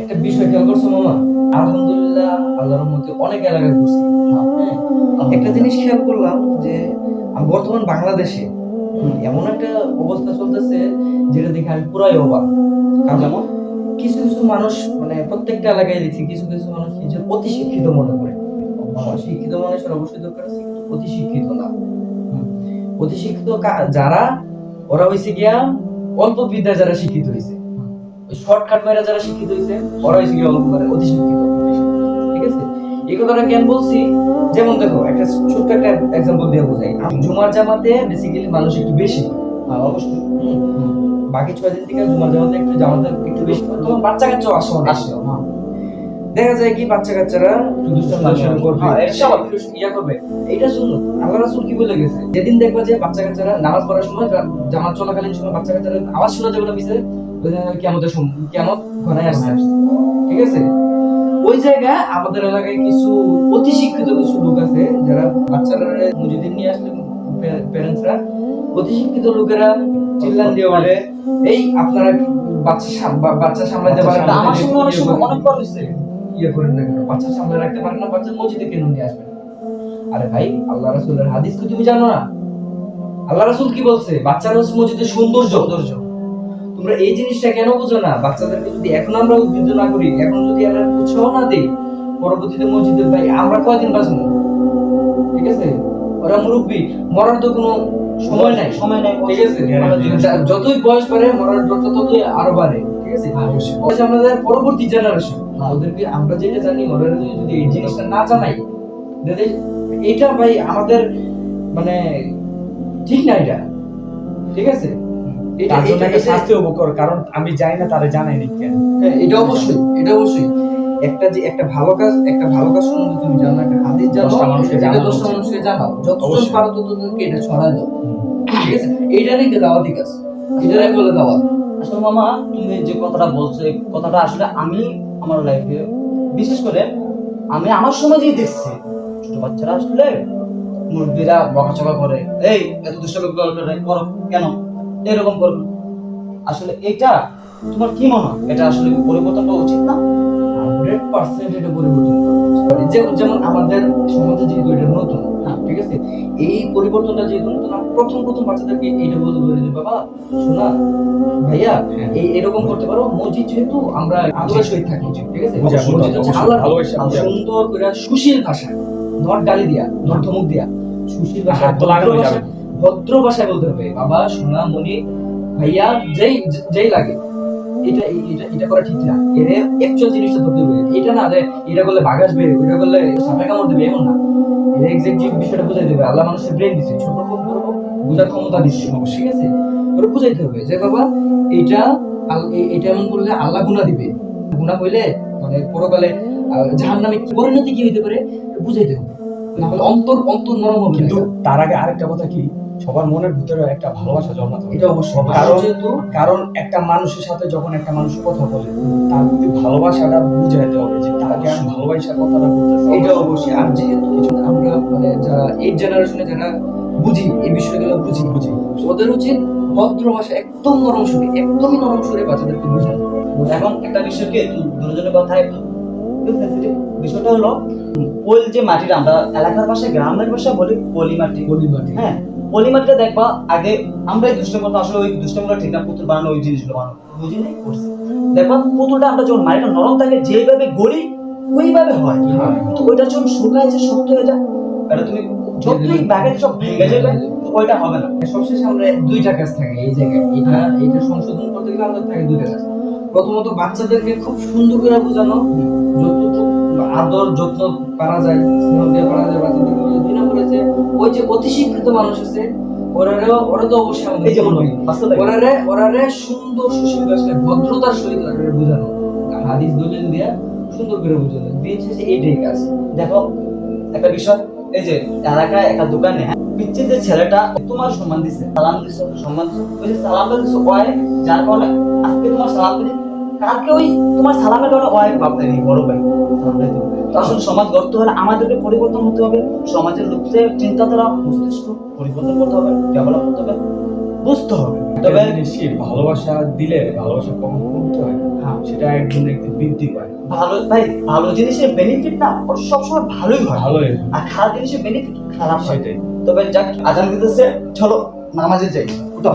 একটা বিষয় খেয়াল করছ মামা? আলহামদুলিল্লাহ আল্লাহর মধ্যে অনেক এলাকায় ঘুরছি। হ্যাঁ একটা জিনিস খেয়াল করলাম যে আমি বর্তমান বাংলাদেশে এমন একটা অবস্থা চলতেছে যেটা দেখে আমি পুরাই অবাক। কারণ যেমন? কিছু কিছু মানুষ মানে প্রত্যেকটা এলাকায় দেখছি কিছু কিছু মানুষ নিজের অতি শিক্ষিত মনে করে। শিক্ষিত মানুষের অবশ্যই দরকার আছে কিন্তু অতি শিক্ষিত না অতি শিক্ষিত যারা ওরা হয়েছে গিয়া অল্প বিদ্যায় যারা শিক্ষিত হয়েছে ওই শর্টকাট মেরে যারা শিক্ষিত হয়েছে ওরা হয়েছে গিয়ে অল্প মানে অতি শিক্ষিত ঠিক আছে? এই কথাটা কেন বলছি? যেমন দেখো একটা ছোট্ট একটা এক্সাম্পল দিয়ে বোঝাই। জুমার জামাতে বেসিক্যালি মানুষ একটু বেশি। অবশ্যই। বাকি ছয় দিন থেকে জুমার জামাতে একটু জামাতে একটু বেশি। তোমার বাচ্চা কাচ্চাও আসে। আসে হ্যাঁ। দেখা যায় কি বাচ্চা কাচ্চারা হ্যাঁ। ইয়া করবে। এটা শুনো আল্লাহ রাসূল কি বলে গেছে? যেদিন দেখবা যে বাচ্চা কাচ্চারা নামাজ পড়ার সময় জামাত চলাকালীন সময় বাচ্চা কাচ্চারা আওয়াজ শোনা যাবে না পিছনে কেমতের কেমত ঘনায় আসছে? ঠিক আছে? ওই জায়গায় আমাদের এলাকায় কিছু অতি শিক্ষিত কিছু লোক আছে যারা বাচ্চারা মসজিদে নিয়ে আসলে প্যারেন্টসরা অতি শিক্ষিত লোকেরা চিল্লান দিয়ে বলে এই আপনারা বাচ্চা বাচ্চা সামলাতে পারেন না আমার সঙ্গে অনেক সময় হয়েছে ইয়ে করেন না কেন? বাচ্চা সামলে রাখতে পারেন না বাচ্চা মসজিদে কেন নিয়ে আসবেন? আরে ভাই আল্লাহ রাসূলের হাদিস কি তুমি জানো না? আল্লাহ রাসূল কি বলছে? বাচ্চারা হচ্ছে মসজিদের সৌন্দর্য। সৌন্দর্য। তোমরা এই জিনিসটা কেন বুঝো না? বাচ্চাদেরকে যদি এখন আমরা উদ্বুদ্ধ না করি এখন যদি আমরা উৎসাহ না দিই পরবর্তীতে মসজিদে ভাই আমরা কয়দিন বাঁচবো? ঠিক আছে? ওরা মুরব্বী মরার তো কোনো সময় নাই। সময় নাই ঠিক আছে? যতই বয়স বাড়ে মরার ডরটা ততই আরও বাড়ে। ঠিক আছে? হ্যাঁ, আমাদের পরবর্তী জেনারেশন ওদেরকে আমরা যেটা জানি ওরা যদি এই জিনিসটা না জানাই এটা ভাই আমাদের মানে ঠিক না এটা। ঠিক আছে? তার জন্য একটা শাস্তি হব কর, কারণ আমি জানি না তারা জানাইনি কেন হ্যাঁ, এটা অবশ্যই এটা অবশ্যই। একটা যে একটা ভালো কাজ একটা ভালো কাজ সম্বন্ধে তুমি জানো একটা হাদিস জানো দশটা মানুষকে এটা দশটা মানুষকে জানাও। যতজন পারো ততজনকে এটা ছড়ায় দাও। ঠিক আছে? এইটারই তো দাওয়াতি কাজ। এটারই বলে দাওয়াত আসলে মামা তুমি যে কথাটা বলছো এই কথাটা আসলে আমি আমার লাইফে বিশেষ করে আমি আমার সমাজেই দেখছি। ছোট বাচ্চারা আসলে মুরব্বীরা বকাচকা করে এই এত দুষ্টামি করে করো কেন? এরকম করো আসলে এটা তোমার কি মনে হয়? এটা আসলে পরিবর্তন করা উচিত না? হান্ড্রেড পার্সেন্ট এটা পরিবর্তন করতে হবে। যে- যেমন আমাদের সমাজে যেহেতু এটা নতুন হ্যাঁ, ঠিক আছে? এই পরিবর্তনটা যেহেতু নতুন প্রথম প্রথম বাচ্চাদেরকে এইটা বলতে পারি যে বাবা শোনা ভাইয়া এই এরকম করতে পারো মসজিদ যেহেতু আমরা আদরের সহিত থাকি ঠিক আছে। সুন্দর করে সুশীল ভাষা নট গালি দিয়া নট ধমক দিয়া। সুশীল ভাষা তো ভদ্র ভাষায় বলতে হবে। বাবা, সোনা মনি ভাইয়া, যেই যেই লাগে। এটা এটা এটা করা ঠিক না। এর অ্যাকচুয়াল জিনিসটা ধরতে হবে। এটা না যে এটা করলে আসবে ওইটা করলে সাপে কামড় দেবে, এমন না। এর বিষয়টা বুঝাই দেবে। আল্লাহ মানুষের ব্রেন দিচ্ছে ছোট বড় বুঝার ক্ষমতা দিচ্ছে ঠিক আছে? বুঝাইতে হবে যে, বাবা, এটা এটা এমন করলে আল্লাহ গুণা দিবে। গুণা হইলে মানে পরকালে জাহান নামে পরিণতি কি হইতে পারে? এটা বুঝাইতে হবে। না হলে অন্তর অন্তর নরম হবে কিন্তু তার আগে আরেকটা কথা কি? সবার মনের ভিতরে একটা ভালোবাসা জন্মাতে হবে। এটা অবশ্যই। কারণ কারণ যেহেতু কারণ একটা মানুষের সাথে যখন একটা মানুষ কথা বলে তার প্রতি ভালোবাসাটা বুঝাইতে হবে যে তাকে আমি ভালোবাসার কথাটা বলতেছি। এটা অবশ্যই। আর যেহেতু আমরা মানে যারা এই জেনারেশনে যারা বুঝি এই বিষয়গুলো বুঝি বুঝি। ওদের উচিত ভদ্র ভাষা একদম নরম সুরে একদমই নরম সুরে বাচ্চাদেরকে বোঝানো। এখন একটা বিষয় কি দুজনের কথাই বিষয়টা হলো পোল যে মাটিটা আমরা এলাকার ভাষায় গ্রামের ভাষা বলি পলি মাটি। পরিবারে হ্যাঁ পলি মাটিটা দেখবা আগে আমরা এই দুষ্ট আসলে ওই দুষ্টগুলো ঠিক না পুতুল বানানো ওই জিনিসগুলো বানানো। বুঝি নাই করছি। দেখবা পুতুলটা আমরা যখন মাটিটা নরম থাকে যেভাবে গড়ি ওইভাবে হয়। হ্যাঁ। কিন্তু ওইটা যখন শুকায় যে শক্ত হয়ে যায় এটা তুমি যতই ব্যাগে সব ভেঙে যাবে তো ওইটা হবে না। সবশেষে আমরা দুইটা কাজ থাকে এই জায়গায় এটা এটা সংশোধন করতে গেলে আমাদের থাকে দুইটা কাজ প্রথমত বাচ্চাদেরকে খুব সুন্দর করে বোঝানো যতটুকু আদর যত্ন পারা যায় স্নেহ দিয়ে পারা যায় বাচ্চাদেরকে। দুই নম্বরে যে ওই যে অতি শিক্ষিত মানুষ আছে ওরাও ওরা তো অবশ্যই এই যেমন। ওরারে ওরারে সুন্দর সুশীল ভদ্রতার সহিত ওরারে বোঝানো। হাদিস দলিল দিয়া সুন্দর করে বোঝানো। দিয়েছে যে এইটাই কাজ। দেখো একটা বিষয় এই যে এলাকায় একটা দোকানে পিচ্ছে যে ছেলেটা তোমার সম্মান দিছে সালাম দিছো সম্মান দিছো। ওই যে সালামটা দিছো ওই যার কারণে আজকে তোমার সালাম দিলি কালকে ওই তোমার সালামের কারণে ভাবতে নেই বড় ভাই। আসলে সমাজ গড়তে হলে আমাদেরকে পরিবর্তন হতে হবে সমাজের চিন্তাধারা মস্তিষ্ক পরিবর্তন করতে হবে ডেভেলপ করতে হবে। বুঝতে হবে। তবে ভালোবাসা দিলে ভালোবাসা কখন করতে হয়? হ্যাঁ। সেটা একদিন একদিন বৃদ্ধি পায়। ভালো ভাই ভালো জিনিসের বেনিফিট না সবসময় ভালোই হয়। ভালোই আর খারাপ জিনিসের বেনিফিট খারাপ হয়। সেটাই। তবে যাক আজান দিতেছে চলো নামাজে যাই উঠো।